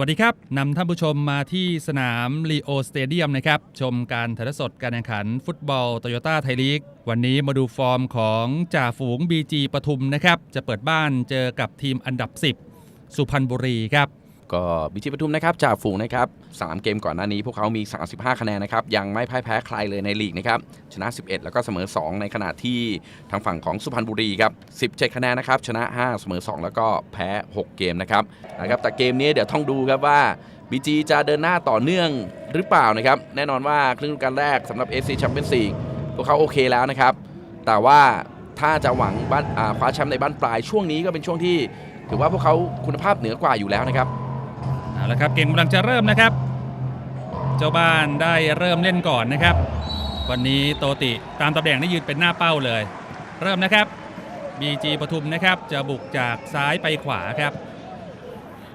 วัสดีครับนำท่านผู้ชมมาที่สนามลีโอสเตเดียมนะครับ ชมการถ่ายทอดสดการแข่งขันฟุตบอลโตโยต้าไทยลีก วันนี้มาดูฟอร์มของจ่าฝูง BG ปทุมนะครับ จะเปิดบ้านเจอกับทีมอันดับ 10 สุพรรณบุรีครับ ก็บิจิปทุมนะครับจ่าฝูงนะครับสามเกมก่อนหน้านี้พวกเขามี 35 คะแนนนะครับยังไม่พ่ายแพ้ใครเลยในลีกนะครับชนะ 11 แล้วก็เสมอ 2 ในขณะที่ทางฝั่งของสุพรรณบุรีครับ17 คะแนนนะครับชนะ 5 เสมอ 2 แล้วก็แพ้ 6 เกมนะครับนะครับแต่เกมนี้เดี๋ยวต้องดูครับว่าบีจีจะเดินหน้าต่อเนื่องหรือเปล่านะครับแน่นอนว่าครึ่งกาลแรกสำหรับ AC Champions League พวกเขาโอเคแล้วนะครับแต่ว่าถ้าจะหวังบ้านคว้าแชมป์ในบ้านปลายช่วงนี้ก็เป็นช่วงที่ถือว่าพวกเขาคุณภาพเหนือกว่าอยู่แล้วนะครับ เอาละครับเกมกำลังจะเริ่มนะครับ เจ้าบ้านได้เริ่มเล่นก่อนนะครับ วันนี้โตติตามตำแหน่งได้ยืนเป็นหน้าเป้าเลย เริ่มนะครับ BG ปทุมนะครับจะบุกจากซ้ายไปขวาครับ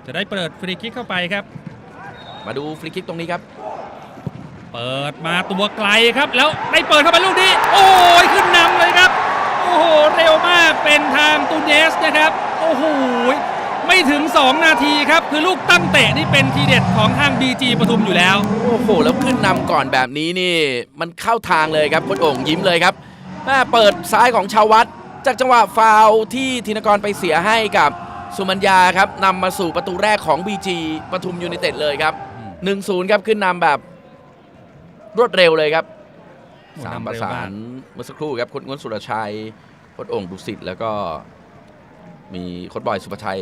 จะได้เปิดฟรีคิกเข้าไปครับ มาดูฟรีคิกตรงนี้ครับ เปิดมาตัวไกลครับ แล้วได้เปิดเข้าไปลูกนี้ โอ้ยขึ้นนำเลยครับ โอ้โหเร็วมากเป็นทางตูเนสนะครับ โอ้โห ไม่ถึง 2 นาทีครับ คือลูกตั้งเตะนี่เป็นทีเด็ดของทาง BG ปทุมอยู่แล้ว โอ้โห แล้วขึ้นนำก่อนแบบนี้นี่ มันเข้าทางเลยครับโค้ชโอ่งยิ้มเลยครับแม่เปิดซ้ายของชาววัด จากจังหวะฟาวล์ที่ธินกรไปเสียให้กับสุมัญญาครับนำมาสู่ประตูแรกของ BG ปทุมยูไนเต็ดเลยครับ 1-0 ครับขึ้นนำแบบ รวดเร็วเลยครับโอ้สามนำประเร็วสามากนเมื่อสักครู่ครับโค้ชง้วนสุรชัยโค้ชโอ่งดุสิตแล้วก็ มีโค้ชบอยสุภชัย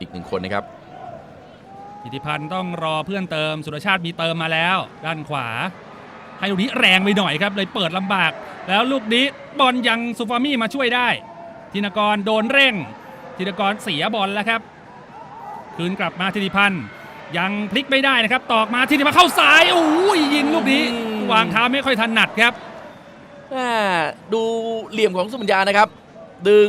อีกหนึ่งคนนะครับอิทธิพันธ์ต้องรอเพื่อนเติมสุรชาติมีเติมมาแล้ว ด้านขวา ให้ลูกนี้แรงไปหน่อยครับ เลยเปิดลำบาก แล้วลูกนี้บอลยังซูฟามี่มาช่วยได้ธินกรโดนเร่งธินกรเสียบอลแล้วครับ คืนกลับมาธิติพันธ์ยังพลิกไม่ได้นะครับ ตอกมาธิติพันธ์เข้าซ้ายโอ้ยยิงลูกนี้อืมวางเท้าไม่ค่อยถนัดครับแม่ดูเหลี่ยมของสุมัญญานะครับ ดึง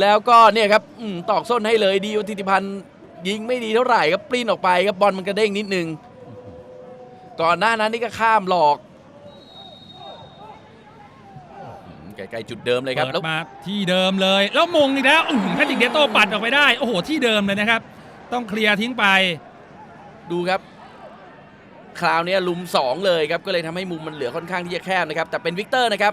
แล้วก็เนี่ยครับอมตอกส้นให้เลยดีวทิติพันธ์ยิงไม่ดีเท่าไหร่ครับปลิ้นออกไปครับบอลมันกระเด้งนิดนึง ก่อนหน้านั้นนี่ก็ข้ามหลอกอืมใกล้ๆจุดเดิมเลยครับเปิแล้วดมาที่เดิมเลย แล้วมงอีกแล้วอื้อหือแพทริกเดโต้ปัดออกไปได้ โอ้โห ที่เดิมเลยนะครับ ต้องเคลียร์ทิ้งไป ดูครับ คราวนี้ลุม 2 เลยครับ ก็เลยทำให้มุมมันเหลือค่อนข้างที่จะแคบนะครับ แต่เป็นวิกเตอร์นะครับ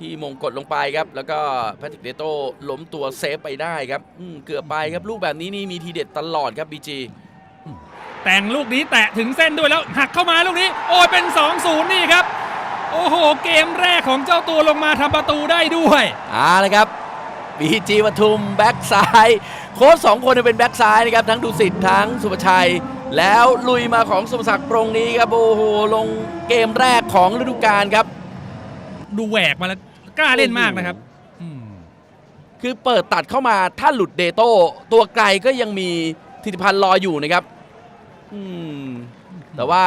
ที่มงกดลงไปครับ แล้วก็แพทริกเดโต้ล้มตัวเซฟไปได้ครับอืมเกือบไปครับลูกแบบนี้นี่มีทีเด็ดตลอดครับบีจีแต่งลูกนี้แตะถึงเส้นด้วยแล้วหักเข้ามาลูกนี้ โอ้ยเป็น 2-0 นี่ครับ โอ้โห เกมแรกของเจ้าตัวลงมาทำประตูได้ด้วยอ่าเลยครับบีจีปทุมแบ็กซ้ายโค้ชสองคนเนี่ยเป็นแบ็กซ้ายนะครับทั้งดุสิตทั้งสุภชัย แล้วลุยมาของสุภศักดิ์ปรงนี้ครับโอ้โหลงเกมแรกของฤดูกาลครับ ดูแหวกมาแล้วกล้าเล่นมากนะครับอืมคือเปิดตัดเข้ามาถ้าหลุดเดโต้ตัวไกลก็ยังมีธิติพันธ์รออยู่นะครับอืมแต่ว่า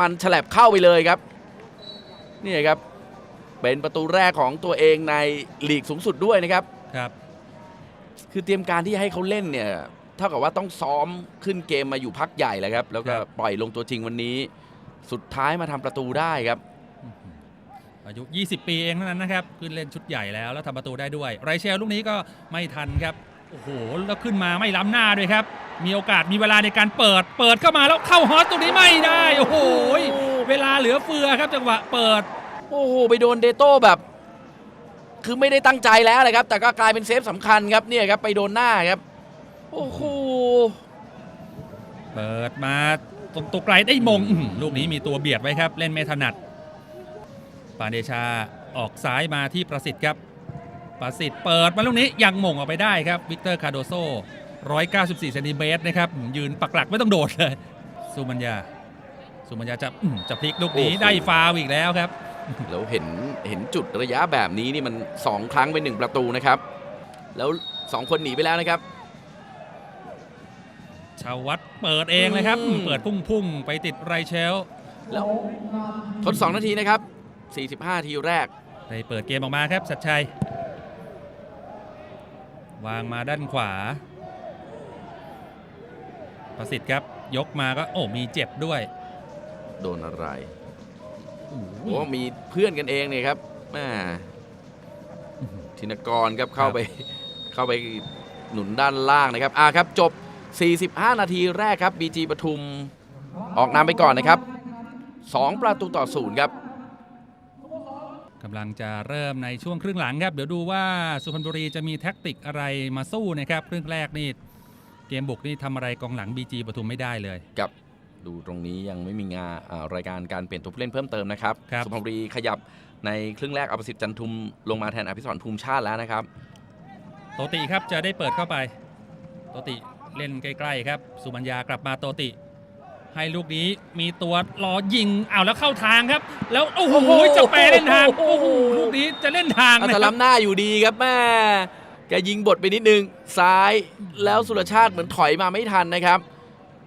มันฉลับเข้าไปเลยครับ นี่ครับ เป็นประตูแรกของตัวเองในลีกสูงสุดด้วยนะครับครับ คือเตรียมการที่ให้เขาเล่นเนี่ยเท่ากับว่าต้องซ้อมขึ้นเกมมาอยู่พักใหญ่แล้วครับ แล้วก็ครับปล่อยลงตัวจริงวันนี้ สุดท้ายมาทำประตูได้ครับ อายุ 20 ปีเองเท่านั้นนะครับ ขึ้นเล่นชุดใหญ่แล้ว แล้วทำประตูได้ด้วย ไรเชลลูกนี้ก็ไม่ทันครับ โอ้โห แล้วขึ้นมาไม่ล้ำหน้าด้วยครับ มีโอกาสมีเวลาในการเปิด เปิดเข้ามาแล้วเข้าฮอตตรงนี้ไม่ได้ โอ้โห เวลาเหลือเฟือครับจังหวะเปิด โอ้โห ไปโดนเดโต้แบบ คือไม่ได้ตั้งใจแล้วเลยครับ แต่ก็กลายเป็นเซฟสำคัญครับ เนี่ยครับ ไปโดนหน้าครับ โอ้โห เปิดมาตรงตัวไกลได้มงอื้อหือลูกนี้มีตัวเบียดไว้ครับ เล่นไม่ถนัด ปานเดชาออกซ้ายมาที่ประสิทธิ์ครับ ประสิทธิ์เปิดมาลูกนี้ยังมงออกไปได้ครับ วิกเตอร์คาโดโซ 194เซนติเมตรนะครับอืมยืนปักหลักไม่ต้องโดดเลย สุมัญญา สุมัญญาจะอื้อจะพลิกลูกนี้โอ้โหได้ฟาวล์อีกแล้วครับ แล้วเห็นเห็นจุดระยะแบบนี้นี่มัน 2 ครั้งเป็นหนึ่งประตูนะครับ แล้ว 2 คนหนีไปแล้วนะครับชาววัดเปิดเองเลยครับอืมเปิดพุ่งๆไปติดไรเชลแล้วทด2นาทีนะครับ 45 ทีแรกได้เปิดเกมออกมาครับชัดชัย วางมาด้านขวา ประสิทธิ์ครับยกมาก็โอ้มีเจ็บด้วย โดนอะไรโอ้มีเพื่อนกันเองเนี่ยครับแม่ธินกรครับเข้าไปเข้าไปหนุนด้านล่างนะครับอ่าครับจบ 45 นาทีแรกครับ BG ปทุมออกนำไปก่อนนะครับ 2 ประตูต่อศูนย์ครับ กำลังจะเริ่มในช่วงครึ่งหลังครับ เดี๋ยวดูว่าสุพรรณบุรีจะมีแท็กติกอะไรมาสู้นะครับ ครึ่งแรกนี่เกมบุกนี่ทำอะไรกองหลัง BG ปทุมไม่ได้เลยกับดูตรงนี้ยังไม่มีงานอ่ารายการการเปลี่ยนตัวผู้เล่นเพิ่มเติมนะครับครับสุพรรณบุรีขยับในครึ่งแรกอภิสิทธิ์จันทุมลงมาแทนอภิสรภูมิชาติแล้วนะครับ โตติครับจะได้เปิดเข้าไป โตติเล่นใกล้ๆครับ สุมัญญากลับมาโตติ ให้ลูกนี้มีตัวรอยิงเอาแล้วเข้าทางครับ แล้วโอ้โหโอ้โหจะแปรเล่นทางโอ้โอ้โหโหลูกนี้จะเล่นทางอันะตคลัรับมหน้าอยู่ดีครับแม่แกยิงบทไปนิดนึงซ้ายแล้วสุรชาติเหมือนถอยมาไม่ทันนะครับ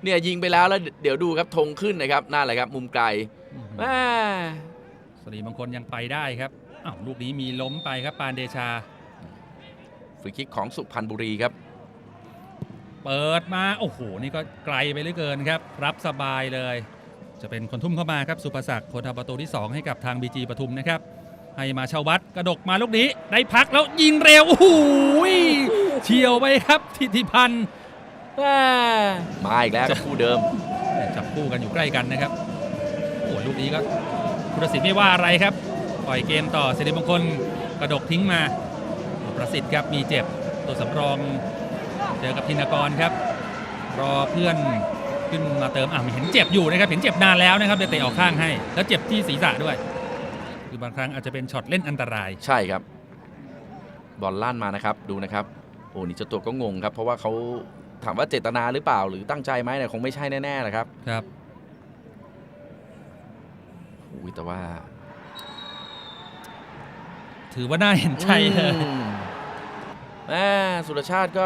เนี่ยยิงไปแล้วแล้วเดี๋ยวดูครับธงขึ้นนะครับนั่นแหละครับ มุมไกลแม่สรีมงคลยังไปได้ครับอ้าวลูกนี้มีล้มไปครับปานเดชาฟรีคิกของสุพรรณบุรีครับ เปิดมาโอ้โหนี่ก็ไกลไปเหลือเกินครับ รับสบายเลย จะเป็นคนทุ่มเข้ามาครับสุภศักดิ์คนทำประตูที่ 2 ให้กับทาง BG ปทุมนะครับ ให้มาชาวัดกระดกมาลูกนี้ ได้พักแล้วยิงเร็วโอ้โหเฉียวไปครับทิติพันธ์แม่มาอีกแล้วครับคู่เดิม จับคู่กันอยู่ใกล้กันนะครับโอ้โหลูกนี้ก็คุณประสิทธิ์ไม่ว่าอะไรครับปล่อยเกมต่อสิริมงคลกระดกทิ้งมาประสิทธิ์ครับมีเจ็บตัวสำรอง เจอกับธินกรครับ รอเพื่อนขึ้นมาเติมอะเห็นเจ็บอยู่นะครับ เห็นเจ็บนานแล้วนะครับเลยเตะออกข้างให้ แล้วเจ็บที่ศีรษะด้วย คือบางครั้งอาจจะเป็นช็อตเล่นอันตราย ใช่ครับ บอลลั่นมานะครับ ดูนะครับ โอ้นี่เจ้าตัวก็งงครับ เพราะว่าเขาถามว่าเจตนาหรือเปล่า หรือตั้งใจไหมเนี่ยคงไม่ใช่แน่ๆแหละครับ ครับอุ้ยแต่ว่า ถือว่าน่าเห็นใจเลยอืมแม่สุรชาติก็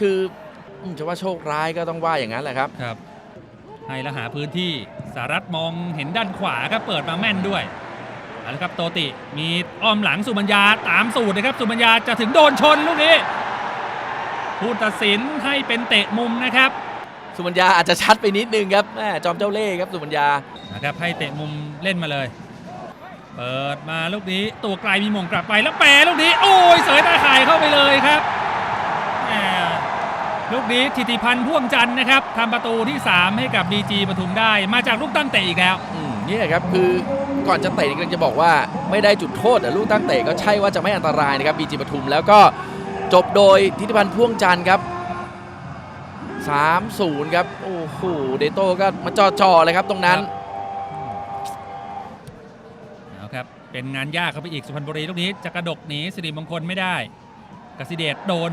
คืออืมจะว่าโชคร้ายก็ต้องว่าอย่างนั้นแหละครับ ครับ ให้แล้วหาพื้นที่สารัตมองเห็นด้านขวาครับเปิดมาแม่นด้วยเอาละครับโตติมีอ้อมหลังสุบัญญาตามสูตรนะครับสุบัญญาจะถึงโดนชนลูกนี้ผู้ตัดสินให้เป็นเตะมุมนะครับ สุบัญญาอาจจะชัดไปนิดนึงครับแม่จอมเจ้าเล่ห์ครับสุบัญญานะครับให้เตะมุมเล่นมาเลย เปิดมาลูกนี้ตัวไกลมีหมงกลับไปแล้วแปรลูกนี้ โอ้ยเสยตาข่ายเข้าไปเลยครับแหม ลูกนี้ทิติพันธ์พ่วงจันทร์นะครับทำประตูที่ 3 ให้กับ BG ปทุมได้ มาจากลูกตั้งเตะอีกแล้ว อืมเนี่ยครับคือก่อนจะเตะนี่กำลังจะบอกว่าไม่ได้จุดโทษแต่ลูกตั้งเตะก็ใช่ว่าจะไม่อันตรายนะครับบีจีปทุมแล้วก็จบโดยทิติพันธ์พ่วงจันทร์ครับ 3-0 ครับ โอ้โหเดโต้ก็มาจ่อๆเลยครับตรงนั้น เอาครับ เป็นงานยากครับไปอีกสุพรรณบุรีลูกนี้จะกระดกหนีสิริมงคลไม่ได้กสิเดชโดน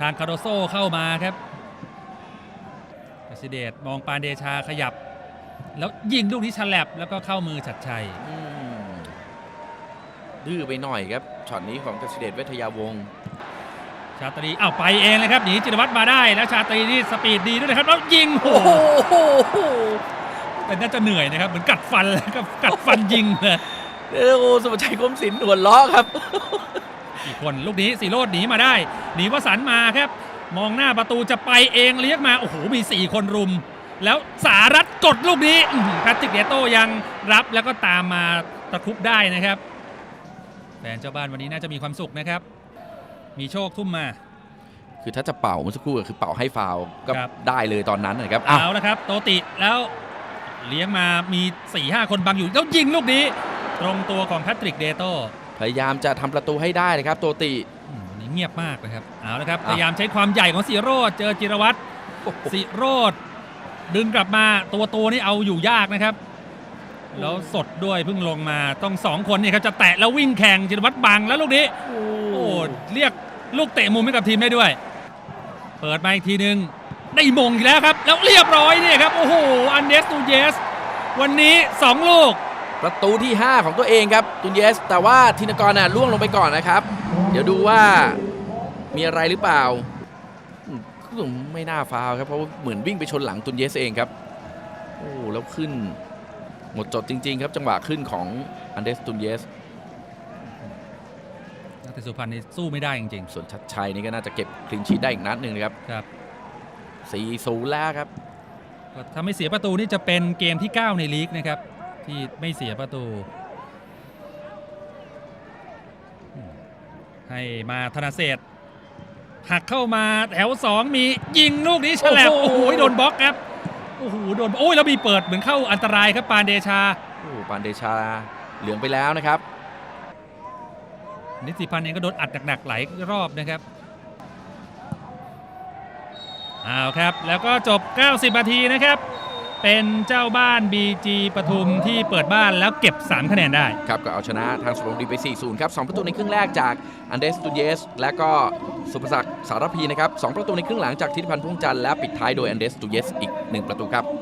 ทางคาโดโซเข้ามาครับกสิเดชมองปานเดชาขยับ แล้วยิงลูกนี้ฉลับแล้วก็เข้ามือชัดชัยอืมดื้อไปหน่อยครับช็อตนี้ของกสิเดชเวทยาวงศ์ชาตรีอ้าวไปเองเลยครับหนีจิรวัตรมาได้แล้วชาตรีนี่สปีดดีด้วยนะครับแล้วยิงโอ้โหแต่น่าจะเหนื่อยนะครับเหมือนกัดฟันแล้วก็กัดฟันยิงเลยโอ้โหสุภชัยกรมศิลป์หัวล้อครับ อีกคน ลูกนี้สีโรดหนีมาได้ หนีวสันต์มาครับ มองหน้าประตูจะไปเองเลี้ยงมา โอ้โห มี 4 คนรุม แล้วสารัตกดลูกนี้อื้อหือแพทริกเดโต้ยังรับแล้วก็ตามมาตะครุบได้นะครับแฟนเจ้าบ้านวันนี้น่าจะมีความสุขนะครับ มีโชคทุ่มมา คือถ้าจะเป่าเมื่อสักครู่ก็คือเป่าให้ฟาวล์ก็ครับ ได้เลยตอนนั้นนะครับอ้าวเอาละครับ โตติแล้วเลี้ยงมามี4ี่ห้าคนบังอยู่ แล้วยิงลูกนี้ ตรงตัวของแพทริกเดโต้ พยายามจะทำประตูให้ได้นะครับ ตัวติอืมวันนี้เงียบมากนะครับเอาละครับอะพยายามใช้ความใหญ่ของสีโรดเจอจิรวัตรสิโรดดึงกลับมาตัวตัวนี่เอาอยู่ยากนะครับ แล้วสดด้วยเพิ่งลงมาต้องสองคนนี่ครับจะแตะแล้ววิ่งแข่งจิรวัตรบังแล้วลูกนี้โอ้เรียกลูกเตะมุมให้กับทีมได้ด้วย เปิดมาอีกทีนึงได้มงอีกแล้วครับ แล้วเรียบร้อยนี่ครับ โอ้โห อันเดสตูเยส วันนี้ 2 ลูก ประตูที่ 5 ของตัวเองครับตุนเยส แต่ว่าธินกรน่ะล่วงลงไปก่อนนะครับ เดี๋ยวดูว่ามีอะไรหรือเปล่าอืมก็ไม่น่าฟาวล์ครับเพราะว่าเหมือนวิ่งไปชนหลังตุนเยสเองครับโอ้แล้วขึ้น หมดจดจริง ๆ ครับ จังหวะขึ้นของอันเดสตุนเยสนักเตะสุพรรณนี่สู้ไม่ได้จริงส่วนชัดชัยนี่ก็น่าจะเก็บคลีนชีตได้อีกนัดหนึ่งนะครับๆครับ4-0แล้วครับก็ถ้าไม่เสียประตูนี่จะเป็นเกมที่ 9 ในลีกนะครับ ที่ไม่เสียประตูอืมให้มาธนาเศษหักเข้ามาแถว2มียิงลูกนี้ฉลับโอ้โอ้โหโหโดนบล็อกครับโอ้โหโดนโอ้ยแล้วมีเปิดเหมือนเข้าอันตรายครับปานเดชาโอ้ปานเดชาเหลืองไปแล้วนะครับ นิติพันธ์เองก็โดนอัดหนักๆหลายรอบนะครับเอาครับ แล้วก็จบ 90นาทีนะครับ เป็นเจ้าบ้าน BG ปทุมที่เปิดบ้านแล้วเก็บ 3 คะแนนได้ ครับก็เอาชนะทางสุพรรณบุรีไป 4-0 ครับ 2 ประตูในครึ่งแรกจากอันเดสตูเยส และก็สุภศักดิ์สารพีนะครับ 2 ประตูในครึ่งหลังจากทิติพันธ์พ่วงจันทร์และปิดท้ายโดยอันเดสตูเยสอีก 1 ประตูครับ